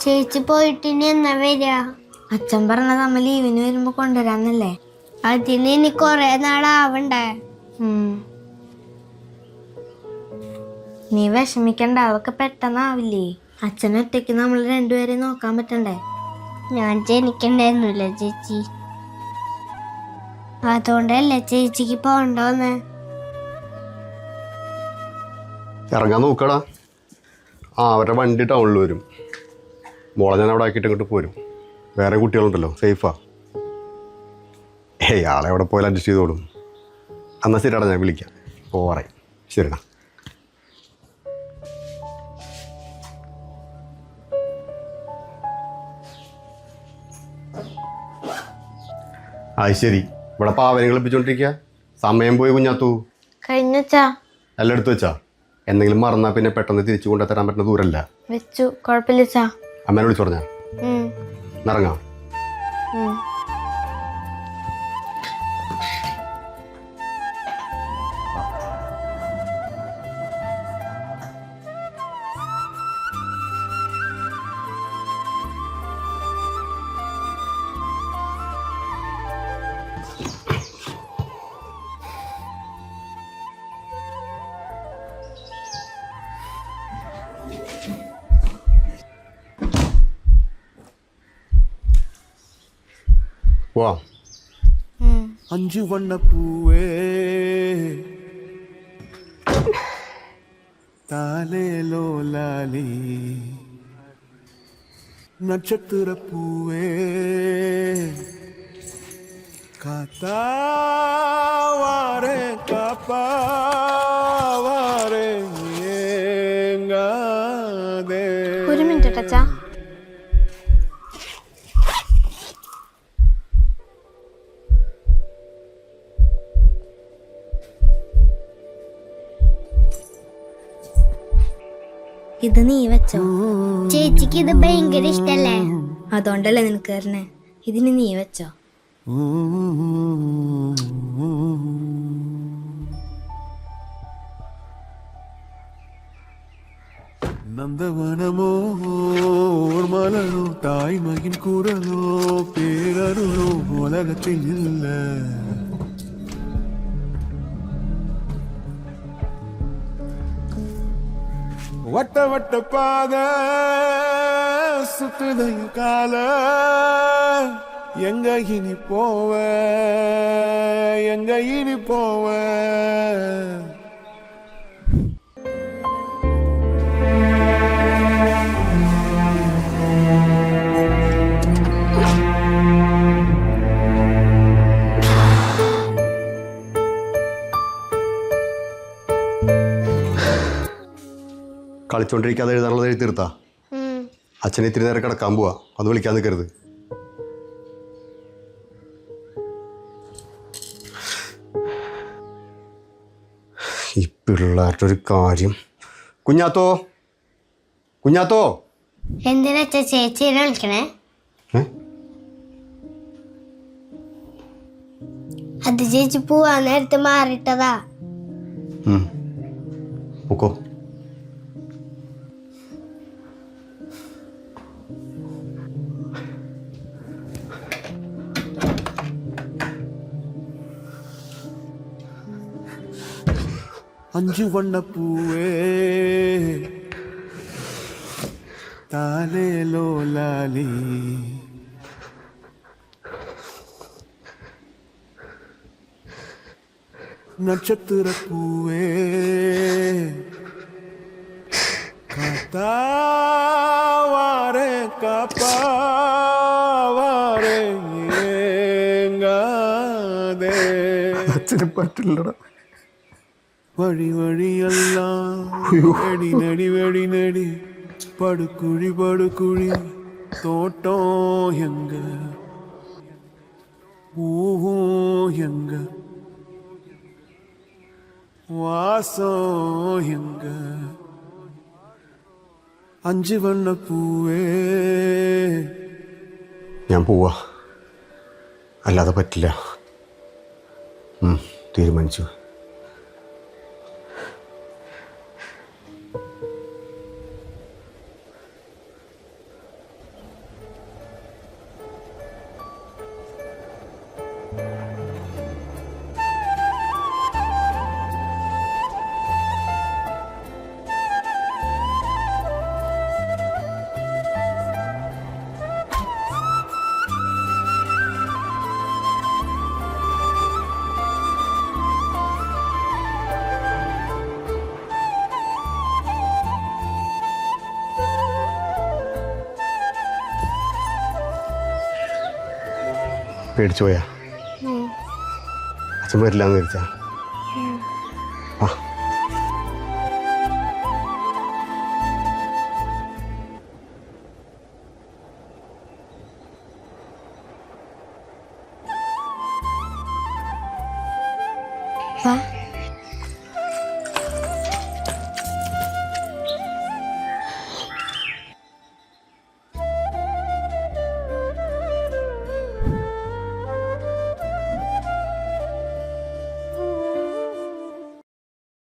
ചേച്ചി പോയിട്ട് ഇനി എന്നാ വരിക? അച്ഛൻ പറഞ്ഞത് അമ്മ ലീവിന് വരുമ്പോ കൊണ്ടുവരാന്നല്ലേ? അതിന് ഇനി കൊറേ നാളാവണ്ടേ. നീ വിഷമിക്കണ്ട അതൊക്കെ പെട്ടെന്നാവില്ലേ? അച്ഛൻ ഒറ്റയ്ക്ക് നമ്മൾ രണ്ടുപേരെ നോക്കാൻ പറ്റണ്ടേ? ഞാൻ ജനിക്കണ്ടായിരുന്നില്ല ചേച്ചി? അതുകൊണ്ടല്ലേ ചേച്ചിക്ക് പോണ്ടോന്ന്? ഇറങ്ങാൻ നോക്കടാ. ആ അവരുടെ വണ്ടി ടൗണിൽ വരും. മോളെ ഞാൻ അവിടെ ആക്കിയിട്ട് ഇങ്ങോട്ട് പോരും. വേറെ കുട്ടികളുണ്ടല്ലോ സേഫാ. ഏയ് ആളെ എവിടെ പോയാൽ അഡ്ജസ്റ്റ് ചെയ്തോളും എന്നാൽ ശരിയാടാ ഞാൻ വിളിക്കാം. പോറേ ശരിടാ. അത് ശരി ഇവിടെ പാവനെ കളിപ്പിച്ചോണ്ടിരിക്കുക സമയം പോയി കുഞ്ഞാത്തു. കഴിഞ്ഞച്ചാ എല്ലാം എടുത്തു വെച്ചാ? എന്തെങ്കിലും മറന്നാ പിന്നെ പെട്ടെന്ന് തിരിച്ചു കൊണ്ടുത്തരാൻ പറ്റുന്ന ദൂരല്ല. വെച്ചു. കുഴപ്പമില്ലച്ചാ അമ്മേനെ വിളിച്ചു പറഞ്ഞാ. ഇറങ്ങാം. வா. அஞ்சு வண்ண பூவே. தாலேலோ லாலி நட்சத்திர பூவே. காத்தாவாரே காப்பா. ഇത് നീ വെച്ചോ. ചേച്ചിക്ക് ഇത് ഭയങ്കര ഇഷ്ടല്ലേ? അതുകൊണ്ടല്ലേ നിനക്ക് തരണേ. ഇതിന് നീ വെച്ചോ. നന്ദവനമോ ഓർമലോ തായ്മകിൻ കുരലോ പേരരുളോ ഉലകത്തിൽ ഇല്ല வட்ட வட்ட பாத சுத்துதைய கால எங்க இனி போவ எங்க இனி போவ? കളിച്ചോണ്ടിരിക്കാതെ എഴുതാനുള്ളത് എഴുതി തീർത്താ അച്ഛനെ ഇത്തിരി നേരം കിടക്കാൻ പോവാ. അത് വിളിക്കാൻ നിൽക്കരുത് ഈ പിള്ളേരുടെ ഒരു കാര്യം. കുഞ്ഞാത്തോ? കുഞ്ഞാത്തോ? എന്തിനാ ചേച്ചി വിളിക്കണേ? അത് ചേച്ചി പോവാൻ നേരത്തെ മാറിയിട്ടതാ. அஞ்சு வண்ண பூவே. தாலே லோலாலி. நட்சத்திர பூவே. காத்தாவாரே காப்பாவாரே ஏங்காதே. அச்சனை பாட்டு இல்லடா. വഴി വഴിയല്ല നടി നടി വഴി നടി. പടുക്കുഴി പടുക്കുഴി. തോട്ടോ എങ്ക ഊഹോ എങ്ക വാസോ എങ്ക അഞ്ച് വണ്ണ പൂവേ ഞാൻ പോവാ. അല്ലാതെ പറ്റില്ല. തീരുമാനിച്ചു. പേടിച്ചു പോയാ? അച്ഛൻ വരില്ല എന്ന് വിചാരിച്ചാ വാ.